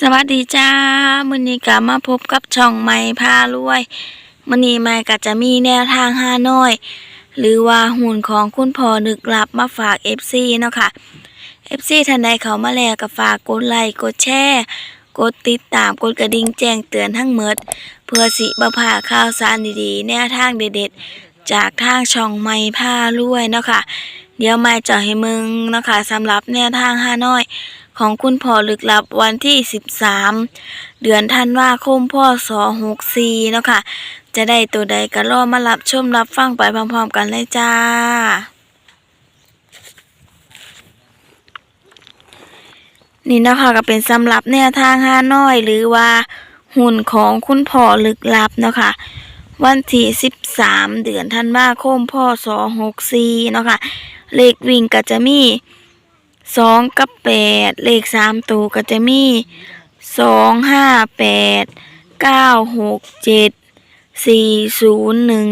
สวัสดีจ้ามื้อนี้ก็มาพบกับช่องใหม่พารวยมื้อนี้ใหม่ก็จะมีแนวทางห้าน้อย หรือว่าหุ่นของคุณพ่อนึกลับมาฝาก FC เนาะค่ะ FC ท่านใดเขามาแล้วก็ฝากกดไลค์กดแชร์กดติดตามกดกระดิ่งแจ้งเตือนทั้งหมด เพื่อสิบ่าข่าวสารดีๆ แนวทางเด็ดๆ จากทางช่องใหม่พารวยเนาะค่ะ เดี๋ยวไม่จะให้มึงเนาะค่ะสำหรับแนวทางห้าน้อย ของคุณพ่อลึกลับวันที่ 13 เดือนธันวาคมพศ64เนาะค่ะ จะได้ตัวใดก็รอมารับชมรับฟังไปพร้อมๆกันเลยจ้า นี่นะคะก็เป็นสำหรับแนวทางห้าน้อยหรือว่าหุ่นของคุณพ่อลึกลับเนาะค่ะวันที่13เดือนธันวาคมพศ64เนาะค่ะเลขวิ่งก็จะมี สองกับแปดเลขสามตัวก็จะมีสองห้าแปดเก้าหกเจ็ดสี่ศูนย์หนึ่ง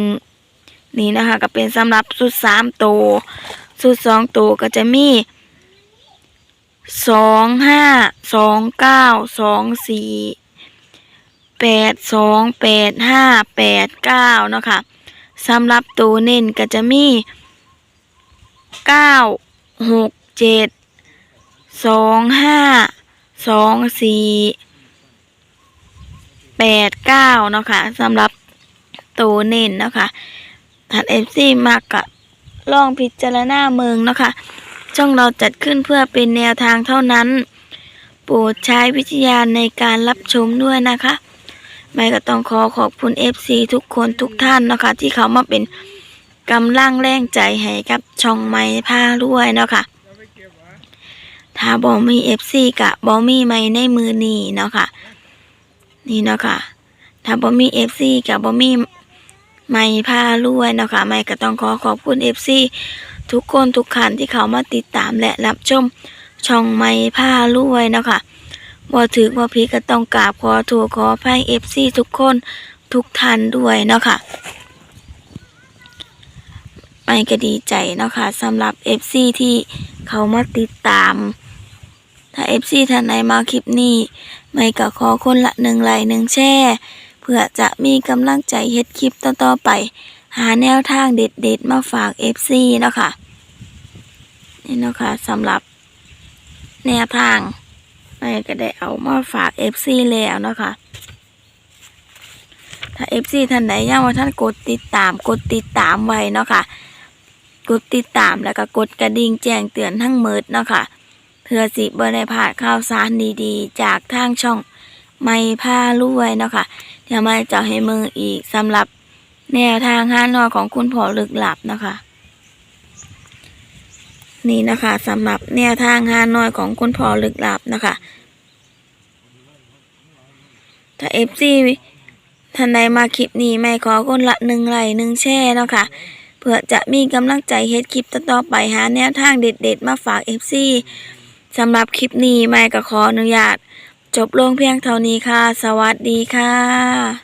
นี่นะคะก็เป็นสำหรับสุดสามตัวสุดสองตัวก็จะมีสองห้าสองเก้าสองสี่แปดสองแปดห้าแปดเก้านะคะสำหรับตัวเน้นก็จะมีเก้าหกเจ็ด สองห้าสองสี่แปดเก้าเนาะค่ะสำหรับตัวเน้นเนาะค่ะถัดเอฟซีมากกะลองพิจารณาเมืองเนาะค่ะช่องเราจัดขึ้นเพื่อเป็นแนวทางเท่านั้น โปรดใช้วิทยาในการรับชมด้วยนะคะไม่ก็ต้องขอขอบคุณ FC ทุกคนทุกท่านนะคะ ที่เขามาเป็นกำลังแรงใจให้กับช่องไม้ผ้าด้วยเนาะค่ะ ถ้าบอมีเอฟซีกะบอมีไม่ในมือนี่เนาะค่ะ นี่เนาะค่ะ ถ้าบอมีเอฟซีกะบอมีไม่พารวยเนาะค่ะไม่ก็ต้องขอขอบคุณเอฟซีทุกคนทุกขันที่เขามาติดตามและรับชมช่องไม่พารวยเนาะค่ะบ่ถือว่าพีก็ต้องกราบขอโทษขออภัยเอฟซีทุกคนทุกท่านด้วยเนาะค่ะไม่ก็ดีใจเนาะค่ะสำหรับ FC ที่เขามาติดตาม ถ้า FC ท่านไหนมาคลิปนี้ ไม่ก็ขอคนละหนึ่งไลค์หนึ่งแชร์เพื่อจะมีกำลังใจเฮ็ดคลิปต่อๆไป หาแนวทางเด็ดๆมาฝาก FC เนาะค่ะนี่เนาะค่ะสำหรับแนวทางไม่ก็ได้เอามาฝาก FC แล้วเนาะค่ะถ้า FC ท่านไหนยังว่าท่านกดติดตามกดติดตามไว้เนาะค่ะกดติดตามแล้วก็กดกระดิ่งแจ้งเตือนทั้งหมดเนาะค่ะ เพื่อสิบ่ได้พลาดข่าวสารดีๆ จากทางช่องไม่พารวยเนาะค่ะเดี๋ยวมาจะให้มืออีกสำหรับแนวทางห้านอของคุณพ่อลึกหลับนะคะนี่นะคะสำหรับแนวทางห้านอยของคุณพ่อลึกลับนะคะ ถ้าเอฟซีท่านใดมาคลิปนี้ไม่ขอคนละหนึ่งไลค์หนึ่งแช่เนาะค่ะเพื่อจะมีกำลังใจเฮ็ดคลิปต่อๆไปหาแนวทางเด็ดๆ มาฝาก FC สำหรับคลิปนี้ไม่ก็ขออนุญาต จบลงเพียงเท่านี้ค่ะ สวัสดีค่ะ